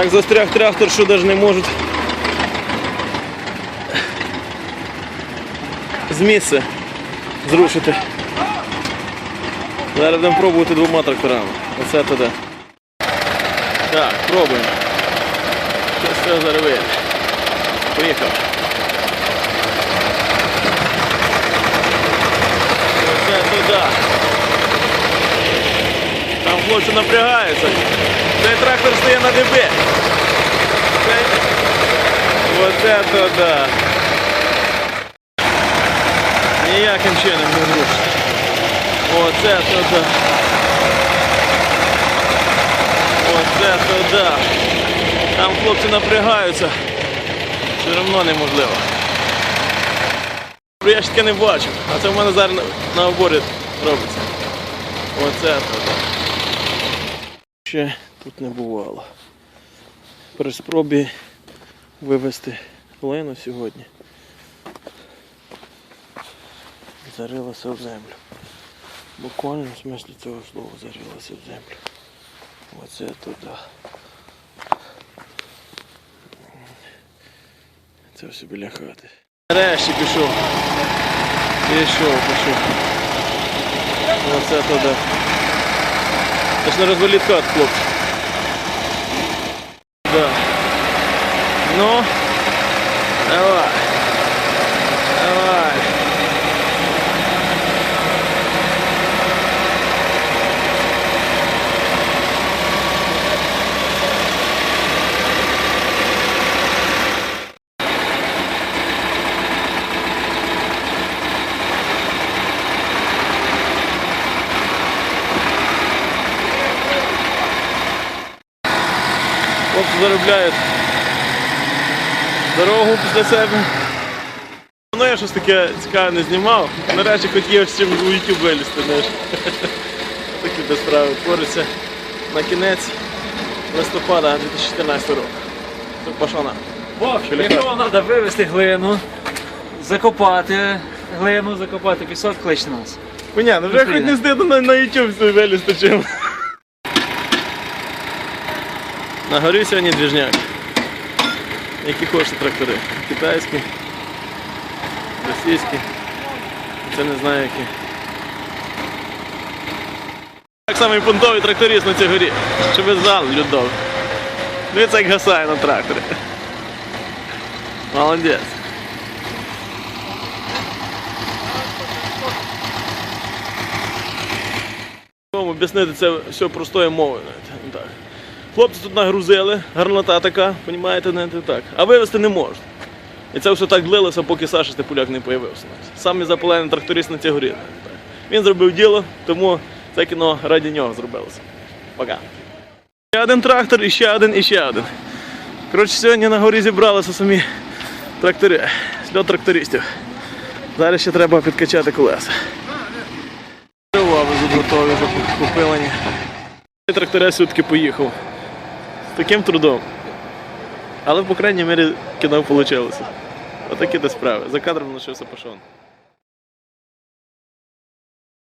Так застряг трактор, що навіть не можуть з місця зрушити. Зараз будемо пробувати двома тракторами. Оце туди. Так, пробуємо. Що все? Поїхав. Оце туди. Хлопці напрягаються. Цей трактор стає на ДБ. Цей... Оце туди. Ніяким чином не зрушить. Оце туди. Оце туди. Там хлопці напрягаються. Все одно неможливо. Я ж таке не бачу. А це в мене зараз на, оборі робиться. Оце туди. Ще тут не бувало. При спробі вивезти глину сьогодні. Зарилася в землю. Буквально в смислі цього слова зарилася в землю. Оце туди. Це все біля хати. Нарешті пішов. Пішов, пішов. Оце туди. Це ж от хлопці. Да. Ну. Давай. Хлопці заробляють дорогу після себе. Ну я щось таке цікаве не знімав. Нарешті хотів з чим в YouTube вилізти. Такі без справи твориться на кінець листопада 2014 року. Це пашана. Якщо вам треба вивезти глину, закопати глину, закопати пісок, клич нас. Понятно, вже хоч не стидно на, на YouTube вилізти чим. На горі сьогодні двіжняк. Які хочете трактори. Китайські, російські. Це не знаю які. Так само і понтовий тракторист на цій горі. Щоб ви знали, людові. Дивіться, як гасає на тракторі. Молодець. Об'яснити це все простою мовою. навіть. Хлопці тут нагрузили, гарнота така, понімаєте, не так. А вивезти не можна. І це все так длилося, поки Саша Степуляк не появився. навіть. Самий запалений тракторист на цій горі. Він зробив діло, тому це кіно раді нього зробилося. Пока. Ще один трактор, і ще один, і ще один. Коротше, сьогодні на горі зібралися самі трактори, сльот трактористів. Зараз ще треба підкачати колеса. Дрова везуть готові, вже попилені. Тракторець все-таки поїхав. Таким трудом. Але, по крайній мірі, кіно вийшло. Отакі то справи. За кадром лишився пашон.